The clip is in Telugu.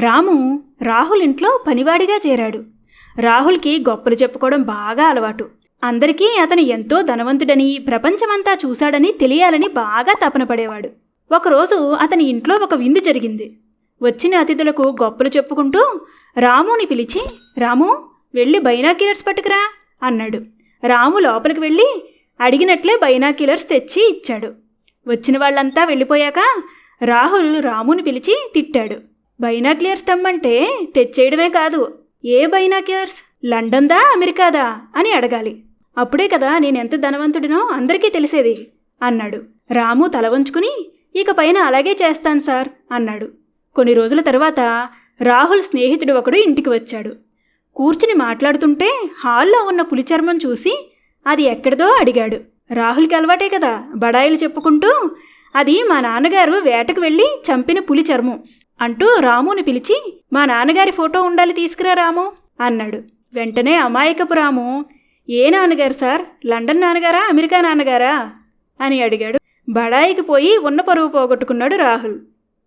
రాము రాహుల్ ఇంట్లో పనివాడిగా చేరాడు. రాహుల్కి గొప్పలు చెప్పుకోవడం బాగా అలవాటు. అందరికీ అతను ఎంతో ధనవంతుడని ప్రపంచమంతా చూశాడని తెలియాలని బాగా తపన పడేవాడు. ఒకరోజు అతని ఇంట్లో ఒక విందు జరిగింది. వచ్చిన అతిథులకు గొప్పలు చెప్పుకుంటూ రాముని పిలిచి రాము వెళ్ళి బైనాక్యులర్స్ పట్టుకురా అన్నాడు. రాము లోపలికి వెళ్ళి అడిగినట్లే బైనాక్యులర్స్ తెచ్చి ఇచ్చాడు. వచ్చిన వాళ్ళంతా వెళ్ళిపోయాక రాహుల్ రాముని పిలిచి తిట్టాడు. బైనాక్లియర్స్ తెమ్మంటే తెచ్చేయడమే కాదు. ఏ బైనాక్లియర్స్ లండన్దా అమెరికాదా? అని అడగాలి. అప్పుడే కదా నేనెంత ధనవంతుడినో అందరికీ తెలిసేది అన్నాడు. రాము తల వంచుకుని ఇక పైన అలాగే చేస్తాను సార్ అన్నాడు. కొన్ని రోజుల తర్వాత రాహుల్ స్నేహితుడు ఒకడు ఇంటికి వచ్చాడు. కూర్చుని మాట్లాడుతుంటే హాల్లో ఉన్న పులి చర్మం చూసి అది ఎక్కడిదో అడిగాడు. రాహుల్కి అలవాటే కదా బడాయిలు చెప్పుకుంటూ అది మా నాన్నగారు వేటకు వెళ్ళి చంపిన పులి చర్మం. అంటూ రాముని పిలిచి మా నాన్నగారి ఫోటో ఉండాలి తీసుకురా రాము అన్నాడు. వెంటనే అమాయకపు రాము. ఏ నాన్నగారు సార్? లండన్ నాన్నగారా? అమెరికా నాన్నగారా? అని అడిగాడు. బడాయికి పోయి ఉన్న పరువు పోగొట్టుకున్నాడు రాహుల్.